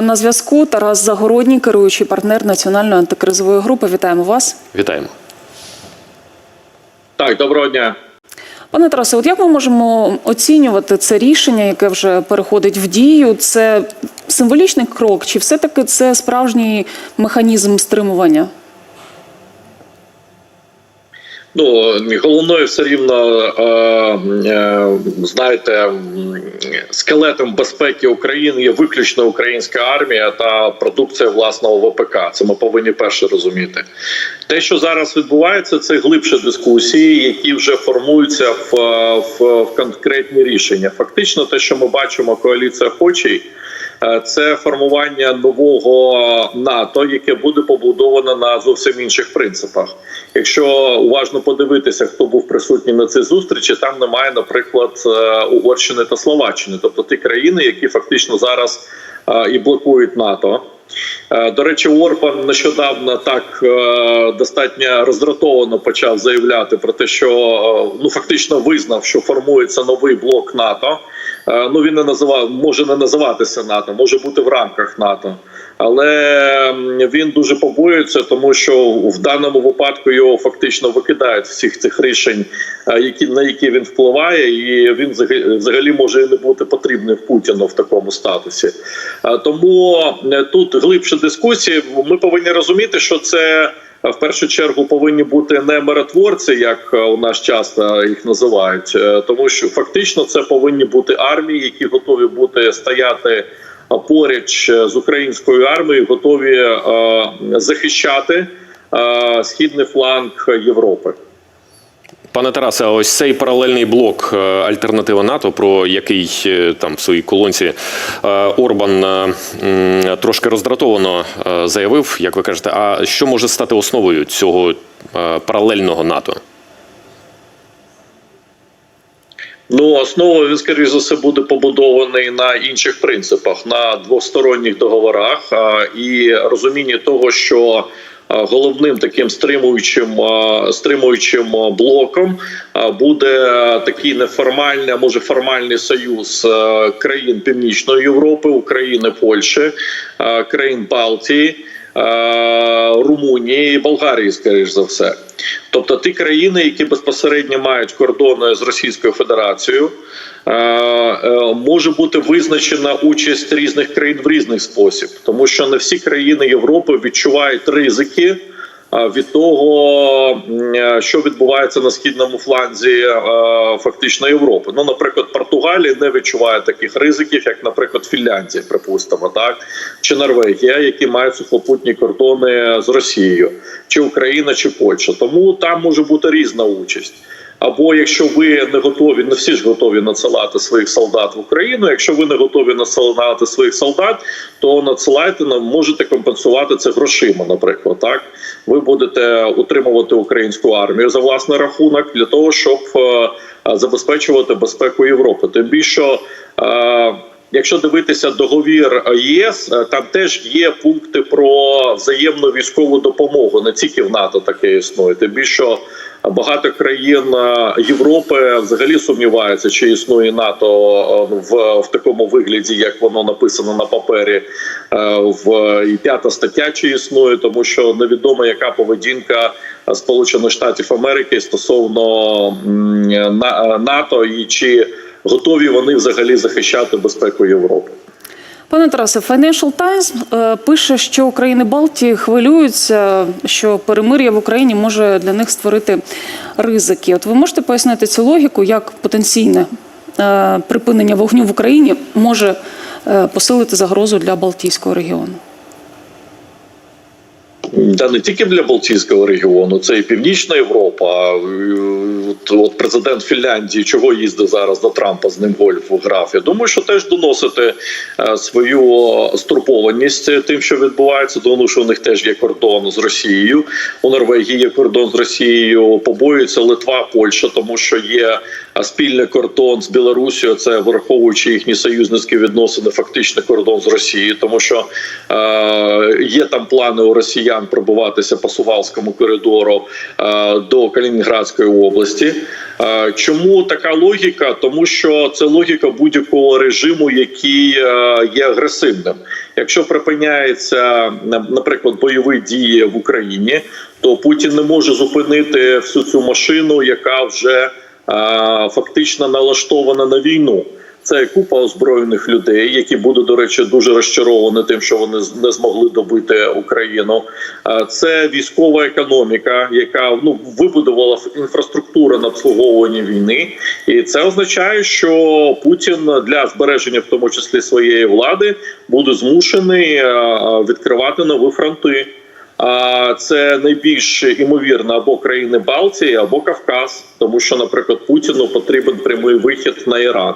На зв'язку Тарас Загородній, керуючий партнер національної антикризової групи. Вітаємо вас. Вітаємо. Так, доброго дня. Пане Тарасе, от як ми можемо оцінювати це рішення, яке вже переходить в дію? Це символічний крок, чи все-таки це справжній механізм стримування? Ну головною все рівно е, е, знаєте, скелетом безпеки України є виключно українська армія та продукція власного ВПК. Це ми повинні перше розуміти. Те, що зараз відбувається, це глибше дискусії, які вже формуються в, в, в конкретні рішення. Фактично, те, що ми бачимо, коаліція хоче. Е, Це формування нового НАТО, яке буде побудоване на зовсім інших принципах. Якщо уважно подивитися, хто був присутній на цій зустрічі, там немає, наприклад, е, Угорщини та Словаччини, тобто ті країни, які фактично зараз е, і блокують НАТО. До речі, Орбан нещодавно так достатньо роздратовано почав заявляти про те, що ну фактично визнав, що формується новий блок НАТО. Е, Ну він не називав, може не називатися НАТО, може бути в рамках НАТО. Але він дуже побоюється, тому що в даному випадку його фактично викидають всіх цих рішень, е, які на які він впливає, і він взагалі- може і не бути потрібним Путіну в такому статусі. Е, Тому тут глибше дискусії. Ми повинні розуміти, що це. В першу чергу повинні бути не миротворці, як е, у нас часто їх називають, е, тому що фактично це повинні бути армії, які готові бути стояти е, поруч з українською армією, готові захищати східний фланг Європи. Пане Тарасе, ось цей паралельний блок е, альтернатива НАТО, про який е, там в своїй колонці е, Орбан трошки роздратовано заявив, як ви кажете, а що може стати основою цього паралельного НАТО? Ну, основою скоріш за все, буде побудований на інших принципах, на двосторонніх договорах і розумінні того, що головним таким стримуючим стримуючим блоком буде такий неформальний, а може формальний союз країн Північної Європи, України, Польщі, країн Балтії. Румунії і Болгарії, скоріш за все. Тобто ті країни, які безпосередньо мають кордони з Російською Федерацією, може бути визначена участь різних країн в різний спосіб, тому що не всі країни Європи відчувають ризики. Від того, е, що відбувається на східному фланзі е, фактично Європи. Ну, наприклад, Португалія не відчуває таких ризиків, як, наприклад, Фінляндія, припустимо, так чи Норвегія, які мають сухопутні кордони з Росією, чи Україна, чи Польща. Тому там може бути різна участь. Або якщо ви не готові, не всі ж готові надсилати своїх солдат в Україну. Якщо ви не готові надсилати своїх солдат, то надсилайте нам можете компенсувати це грошима. Наприклад, так ви будете утримувати українську армію за власний рахунок для того, щоб е, забезпечувати безпеку Європи. Тим більше. Якщо дивитися договір ЄС, е, там теж є пункти про взаємну військову допомогу. Не тільки в НАТО таке існує. Тим більше багато країн е, Європи взагалі сумніваються, чи існує НАТО е, в, в такому вигляді, як воно написано на папері. В і п'ята стаття чи існує, тому що невідомо, яка поведінка Сполучених Штатів Америки стосовно НАТО і чи готові вони взагалі захищати безпеку Європи. Пане Тарасе, Financial Times е, пише, що країни Балтії хвилюються, що перемир'я в Україні може для них створити ризики. От ви можете пояснити цю логіку, як потенційне е, припинення вогню в Україні може е, посилити загрозу для Балтійського регіону? Та не тільки для Балтійського регіону, це і Північна Європа. От, от президент Фінляндії чого їздить зараз до Трампа з ним гольф грав. Я думаю, що теж доносити е, свою стурбованість тим, що відбувається, тому що у них теж є кордон з Росією. У Норвегії є кордон з Росією. Побоюється Литва, Польща, тому що є е, спільний кордон з Білорусією. Це враховуючи їхні союзницькі відносини, фактично кордон з Росією, тому що е, є там плани у росіян пробуватися по Сувалському коридору е, до Калінінградської області. Е, Чому така логіка? Тому що це логіка будь-якого режиму, який е, є агресивним. Якщо припиняється, наприклад, бойові дії в Україні, то Путін не може зупинити всю цю машину, яка вже фактично налаштована на війну. Це купа озброєних людей, які будуть, до речі, дуже розчаровані тим, що вони не змогли добити Україну. Це військова економіка, яка ну вибудувала інфраструктуру на обслуговування війни, і це означає, що Путін для збереження, в тому числі своєї влади, буде змушений відкривати нові фронти. А це найбільш імовірно або країни Балтії, або Кавказ, тому що, наприклад, Путіну потрібен прямий вихід на Іран.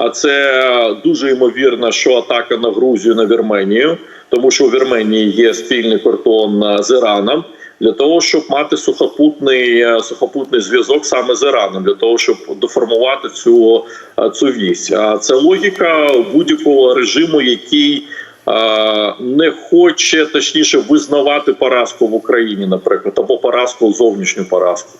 А це дуже ймовірно, що атака на Грузію на Вірменію, тому що у Вірменії є спільний кордон е, з Іраном. Для того щоб мати сухопутний е, сухопутний зв'язок саме з Іраном, для того щоб доформувати цю, е, цю вісь. А це логіка будь-якого режиму, який е, не хоче точніше визнавати поразку в Україні, наприклад, або поразку зовнішню поразку.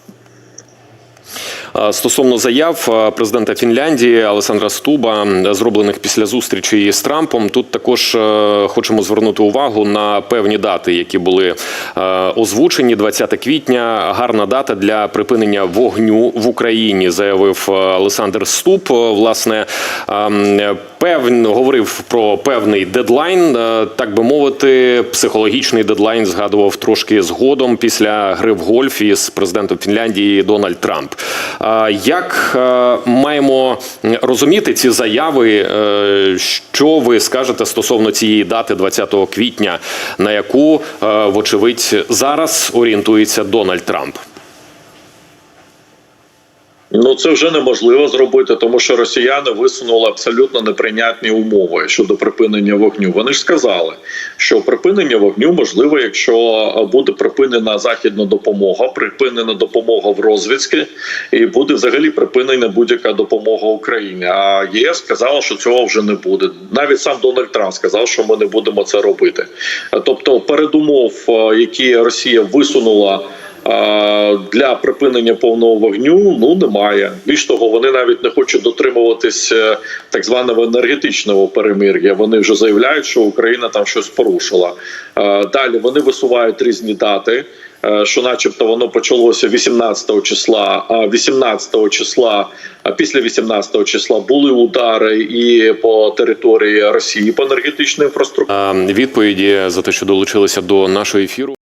Стосовно заяв президента Фінляндії Олександра Стуба, зроблених після зустрічі з Трампом, тут також е, хочемо звернути увагу на певні дати, які були е, озвучені. 20 квітня гарна дата для припинення вогню в Україні, заявив е, Олександр Стуб. Власне, певн говорив про певний дедлайн, е, так би мовити, психологічний дедлайн згадував трошки згодом після гри в гольф із президентом Фінляндії Дональд Трамп. Як е, маємо розуміти ці заяви? е, Що ви скажете стосовно цієї дати 20 квітня, на яку, е, вочевидь, зараз орієнтується Дональд Трамп? Ну це вже неможливо зробити, тому що росіяни висунули абсолютно неприйнятні умови щодо припинення вогню. Вони ж сказали, що припинення вогню можливо, якщо буде припинена західна допомога, припинена допомога в розвідці, і буде взагалі припинена будь-яка допомога Україні. А ЄС сказала, що цього вже не буде. Навіть сам Дональд Трамп сказав, що ми не будемо це робити. Тобто, передумов, е, які Росія висунула. Для припинення повного вогню ну немає. Більш того, вони навіть не хочуть дотримуватись е, так званого енергетичного перемир'я. Вони вже заявляють, що Україна там щось порушила. Далі вони висувають різні дати. е, Що, начебто, воно почалося 18 числа, а 18 числа, а після 18 числа були удари і по території Росії по енергетичній інфраструктурі. Відповіді за те, що долучилися до нашого ефіру.